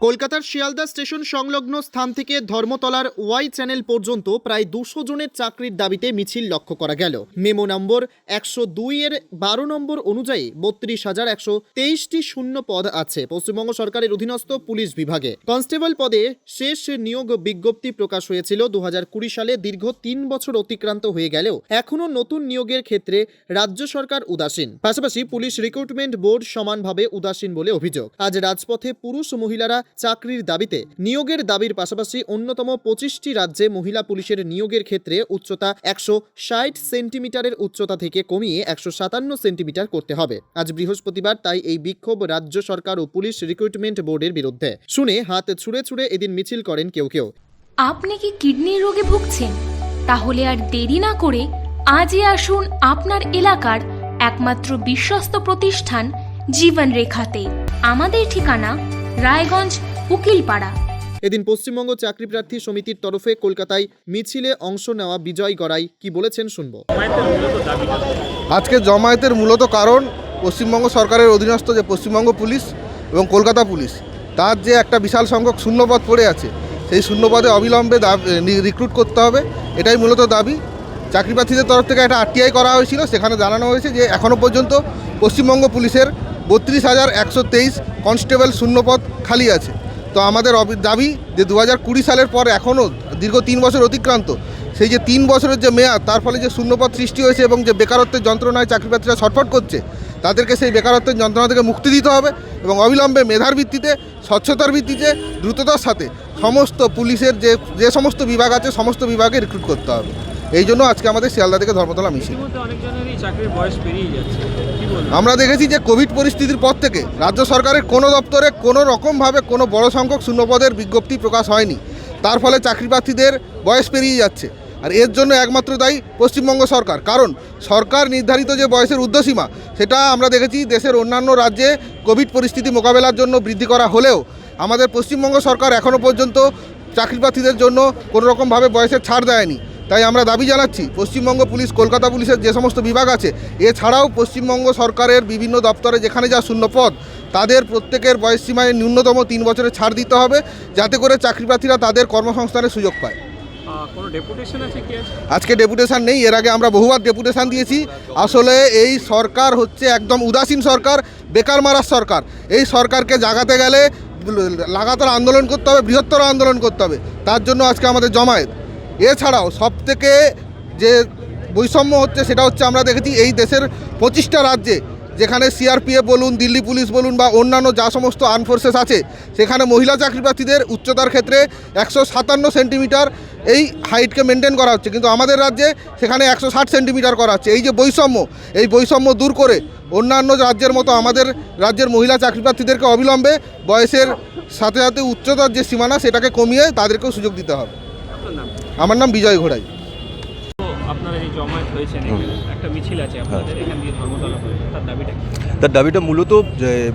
কলকাতার শিয়ালদা স্টেশন সংলগ্ন স্থান থেকে ধর্মতলার ওয়াই চ্যানেল পর্যন্ত প্রায় দুশো জনের চাকরির দাবিতে মিছিল লক্ষ্য করা গেল। মেমো নম্বর একশো দুই এর বারো নম্বর অনুযায়ী বত্রিশ হাজার একশো তেইশটি শূন্য পদ আছে, পশ্চিমবঙ্গ সরকারের অধীনস্থ পুলিশ বিভাগে। কনস্টেবল পদে শেষ নিয়োগ বিজ্ঞপ্তি প্রকাশ হয়েছিল। দু কুড়ি সালে দীর্ঘ তিন বছর অতিক্রান্ত হয়ে গেলেও এখনও নতুন নিয়োগের ক্ষেত্রে রাজ্য সরকার উদাসীন। পাশাপাশি পুলিশ রিক্রুটমেন্ট বোর্ড সমানভাবে উদাসীন বলে অভিযোগ। আজ রাজপথে পুরুষ মহিলারা চাকরির দাবিতে নিয়োগের দাবির পাশাপাশি অন্যতম পঁচিশটি রাজ্যে মহিলা পুলিশের নিয়োগের ক্ষেত্রে উচ্চতা একশো ষাট সেন্টিমিটারের উচ্চতা থেকে কমিয়ে একশো সাতান্ন সেন্টিমিটার করতে হবে। আজ বৃহস্পতিবার তাই এই বিক্ষোভ রাজ্য সরকার ও পুলিশ রিক্রুটমেন্ট বোর্ডের বিরুদ্ধে। শুনে হাত ছুঁড়ে ছুঁড়ে এদিন মিছিল করেন কেউ কেউ। আপনি কি কিডনির রোগে ভুগছেন? তাহলে আর দেরি না করে আজই আসুন আপনার এলাকার একমাত্র বিশ্বস্ত প্রতিষ্ঠান জীবন রেখাতে আমাদের ঠিকানা রায়গঞ্জ উকিলপাড়া। এদিন পশ্চিমবঙ্গ চাকরি প্রার্থী সমিতির তরফে কলকাতায় মিছিলে অংশ নেওয়া বিজয় গড়াই কি বলেছেন শুনব। আজকে জমায়েতের মূলত কারণ পশ্চিমবঙ্গ সরকারের অধীনস্থ যে পশ্চিমবঙ্গ পুলিশ এবং কলকাতা পুলিশ। তার যে একটা বিশাল সংখ্যক শূন্যপদ পড়ে আছে সেই শূন্যপদে অবিলম্বে রিক্রুট করতে হবে। এটাই মূলত দাবি। চাকরি প্রার্থীদের তরফ থেকে একটা আরটিআই করা হয়েছিল সেখানে জানানো হয়েছে যে এখনও পর্যন্ত পশ্চিমবঙ্গ পুলিশের বত্রিশ হাজার একশো তেইশ কনস্টেবল শূন্যপদ খালি আছে। তো আমাদের দাবি যে দু হাজার কুড়ি সালের পর এখনও দীর্ঘ তিন বছর অতিক্রান্ত। সেই যে তিন বছরের যে মেয়াদ, তার ফলে যে শূন্যপদ সৃষ্টি হয়েছে এবং যে বেকারত্বের যন্ত্রণায় চাকরিপ্রার্থীরা ছটফট করছে, তাদেরকে সেই বেকারত্বের যন্ত্রণা থেকে মুক্তি দিতে হবে এবং অবিলম্বে মেধার ভিত্তিতে, স্বচ্ছতার ভিত্তিতে, দ্রুততার সাথে সমস্ত পুলিশের যে যে সমস্ত বিভাগ আছে, সমস্ত বিভাগে রিক্রুট করতে হবে। এই জন্য আজকে আমাদের শিয়ালদা থেকে ধর্মতলা মিছিল। ইতিমধ্যে চাকরির বয়স পেরিয়ে যাচ্ছে। আমরা দেখেছি যে কোভিড পরিস্থিতির পর থেকে রাজ্য সরকারের কোনো দপ্তরে কোনো রকমভাবে কোনো বড় সংখ্যক শূন্যপদের বিজ্ঞপ্তি প্রকাশ হয়নি। তার ফলে চাকরি প্রার্থীদের বয়স পেরিয়ে যাচ্ছে। আর এর জন্য একমাত্র দায়ী পশ্চিমবঙ্গ সরকার। কারণ সরকার নির্ধারিত যে বয়সের ঊর্ধ্বসীমা সেটা আমরা দেখেছি দেশের অন্যান্য রাজ্যে কোভিড পরিস্থিতি মোকাবেলার জন্য বৃদ্ধি করা হলেও আমাদের পশ্চিমবঙ্গ সরকার এখনও পর্যন্ত চাকরি প্রার্থীদের জন্য কোনো রকমভাবে বয়সের ছাড় দেয়নি। তাই আমরা দাবি জানাচ্ছি পশ্চিমবঙ্গ পুলিশ কলকাতা পুলিশের যে সমস্ত বিভাগ আছে এছাড়াও পশ্চিমবঙ্গ সরকারের বিভিন্ন দপ্তরে যেখানে যা শূন্য পদ তাদের প্রত্যেকের বয়স সীমায় ন্যূনতম তিন বছরের ছাড় দিতে হবে যাতে করে চাকরি প্রার্থীরা তাদের কর্মসংস্থানের সুযোগ পায়। আজকে ডেপুটেশন নেই এর আগে আমরা বহুবার ডেপুটেশন দিয়েছি। আসলে এই সরকার হচ্ছে একদম উদাসীন সরকার বেকার মারার সরকার। এই সরকারকে জাগাতে গেলে লাগাতার আন্দোলন করতে হবে বৃহত্তর আন্দোলন করতে হবে। তার জন্য আজকে আমাদের জমায়েত। এছাড়াও সব থেকে যে বৈষম্য হচ্ছে সেটা হচ্ছে আমরা দেখেছি এই দেশের পঁচিশটা রাজ্যে যেখানে সিআরপিএফ বলুন, দিল্লি পুলিশ বলুন বা অন্যান্য যা সমস্ত আর্ম ফোর্সেস আছে, সেখানে মহিলা চাকরি প্রার্থীদের উচ্চতার ক্ষেত্রে একশো সাতান্ন সেন্টিমিটার এই হাইটকে মেনটেন করা হচ্ছে। কিন্তু আমাদের রাজ্যে সেখানে একশো ষাট সেন্টিমিটার করা হচ্ছে। এই যে বৈষম্য, এই বৈষম্য দূর করে অন্যান্য রাজ্যের মতো আমাদের রাজ্যের মহিলা চাকরি প্রার্থীদেরকে অবিলম্বে বয়সের সাথে সাথে উচ্চতার যে সীমানা সেটাকে কমিয়ে তাদেরকেও সুযোগ দিতে হবে। আমার নাম বিজয় ঘোড়াই। পর্যন্ত তার দাবিটা মূলত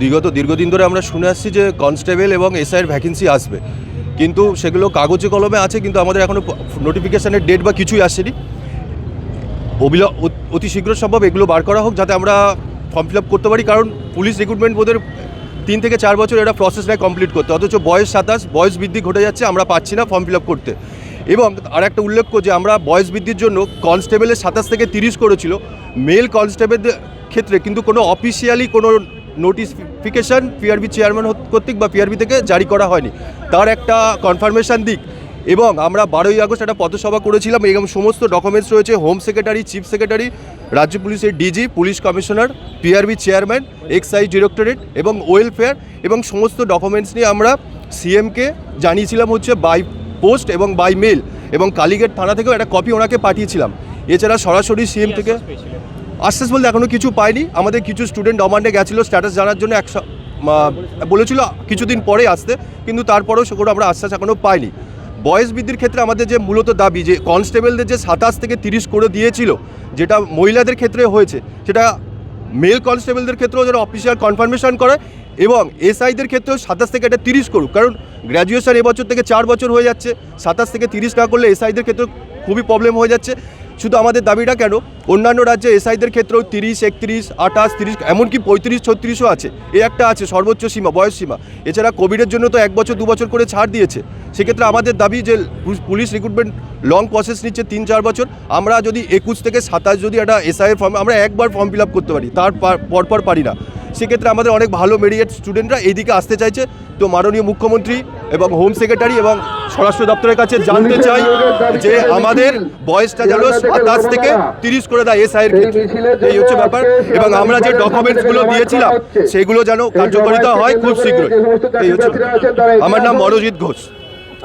বিগত দীর্ঘদিন ধরে আমরা শুনে আসছি যে কনস্টেবল এবং এসআইয়ের ভ্যাকেন্সি আসবে। কিন্তু সেগুলো কাগজে কলমে আছে কিন্তু আমাদের এখনও নোটিফিকেশানের ডেট বা কিছুই আসেনি। অবিল অতি শীঘ্র সম্ভব এগুলো বার করা হোক যাতে আমরা ফর্ম ফিল আপ করতে পারি কারণ পুলিশ রিক্রুটমেন্ট বোর্ডের তিন থেকে চার বছর এটা প্রসেস নেয় কমপ্লিট করতে। অথচ বয়স সাতাশ বয়স বৃদ্ধি ঘটে যাচ্ছে আমরা পাচ্ছি না ফর্ম ফিল আপ করতে। এবং আর একটা উল্লেখ্য যে আমরা বয়স বৃদ্ধির জন্য কনস্টেবলের সাতাশ থেকে তিরিশ করেছিল। মেল কনস্টেবলদের ক্ষেত্রে কিন্তু কোনো অফিসিয়ালি কোনো নোটিফিকেশান পিআরবি চেয়ারম্যান কর্তৃক বা পিআরবি থেকে জারি করা হয়নি। তার একটা কনফার্মেশন দিক এবং আমরা বারোই আগস্ট একটা পথসভা করেছিলাম এবং সমস্ত ডকুমেন্টস রয়েছে। হোম সেক্রেটারি চিফ সেক্রেটারি রাজ্য পুলিশের DG police commissioner PRB chairman excise directorate এবং ওয়েলফেয়ার এবং সমস্ত ডকুমেন্টস নিয়ে আমরা সিএমকে জানিয়েছিলাম হচ্ছে বাই পোস্ট এবং বাই মেল এবং কালীগেট থানা থেকেও একটা কপি ওনাকে পাঠিয়েছিলাম। এছাড়া সরাসরি সিএম থেকে আশ্বাস? বলতে এখনও কিছু পাইনি। আমাদের কিছু স্টুডেন্ট অমান্ডে গেছিল স্ট্যাটাস জানার জন্য এক বলেছিল কিছুদিন পরে আসতে কিন্তু তারপরেও সেগুলো আমরা আশ্বাস এখনও পাইনি। বয়স বৃদ্ধির ক্ষেত্রে আমাদের যে মূলত দাবি যে কনস্টেবলদের যে সাতাশ থেকে তিরিশ করে দিয়েছিল যেটা মহিলাদের ক্ষেত্রে হয়েছে সেটা মেল কনস্টেবলদের ক্ষেত্রেও যেন অফিসিয়াল কনফার্মেশন করে এবং এসআইদের ক্ষেত্রেও সাতাশ থেকে এটা তিরিশ করুক। কারণ গ্র্যাজুয়েশন এবছর থেকে চার বছর হয়ে যাচ্ছে। সাতাশ থেকে তিরিশ না করলে এসআইদের ক্ষেত্রে খুবই প্রবলেম হয়ে যাচ্ছে। শুধু আমাদের দাবিটা কেন? অন্যান্য রাজ্যে এসআইদের ক্ষেত্রেও তিরিশ, একত্রিশ, আঠাশ, তিরিশ, এমনকি পঁয়ত্রিশ, ছত্রিশও আছে। এ একটা আছে সর্বোচ্চ সীমা, বয়স সীমা। এছাড়া কোভিডের জন্য তো এক বছর, দু বছর করে ছাড় দিয়েছে। সেক্ষেত্রে আমাদের দাবি যে পুলিশ রিক্রুটমেন্ট লং প্রসেস নিচ্ছে তিন চার বছর। আমরা যদি একুশ থেকে সাতাশ যদি একটা এসআইয়ের ফর্ম আমরা একবার ফর্ম ফিল আপ করতে পারি তার পরপর পারি না। সেক্ষেত্রে আমাদের অনেক ভালো মেরিয়েট স্টুডেন্টরা এইদিকে আসতে চাইছে। তো মাননীয় মুখ্যমন্ত্রী এবং হোম সেক্রেটারি এবং স্বরাষ্ট্র দপ্তরের কাছে জানতে চাই যে আমাদের বয়সটা যেন সাতাশ থেকে তিরিশ করে দেয় এসআইয়ের ক্ষেত্রে। এই হচ্ছে ব্যাপার। এবং আমরা যে ডকুমেন্টসগুলো দিয়েছিলাম সেগুলো যেন কার্যকারিতা হয় খুব শীঘ্রই। এই হচ্ছে। আমার নাম মনোজিৎ ঘোষ।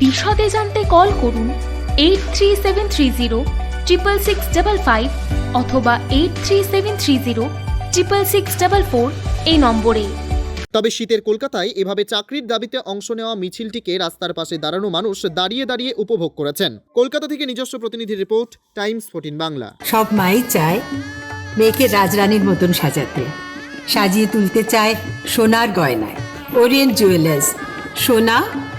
বিশদে জানতে কল করুন eight three seven three zero triple six double five অথবা eight three seven three zero triple six double four এই নম্বরে। তবে শীতের কলকাতায় এভাবে চাকরির দাবিতে অংশ নেওয়া মিছিলটিকে রাস্তার পাশে দাঁড়ানো মানুষ দাঁড়িয়ে দাঁড়িয়ে উপভোগ করেছেন। কলকাতা থেকে নিজস্ব প্রতিনিধি রিপোর্ট টাইমস ফোর্টিন বাংলা। সব মাই চায় মেয়েকে রাজরানীর মতন সাজাতে। সাজিয়ে তুলতে চায় সোনার গয়নায়। ওরিয়েন্ট জুয়েলার্স সোনা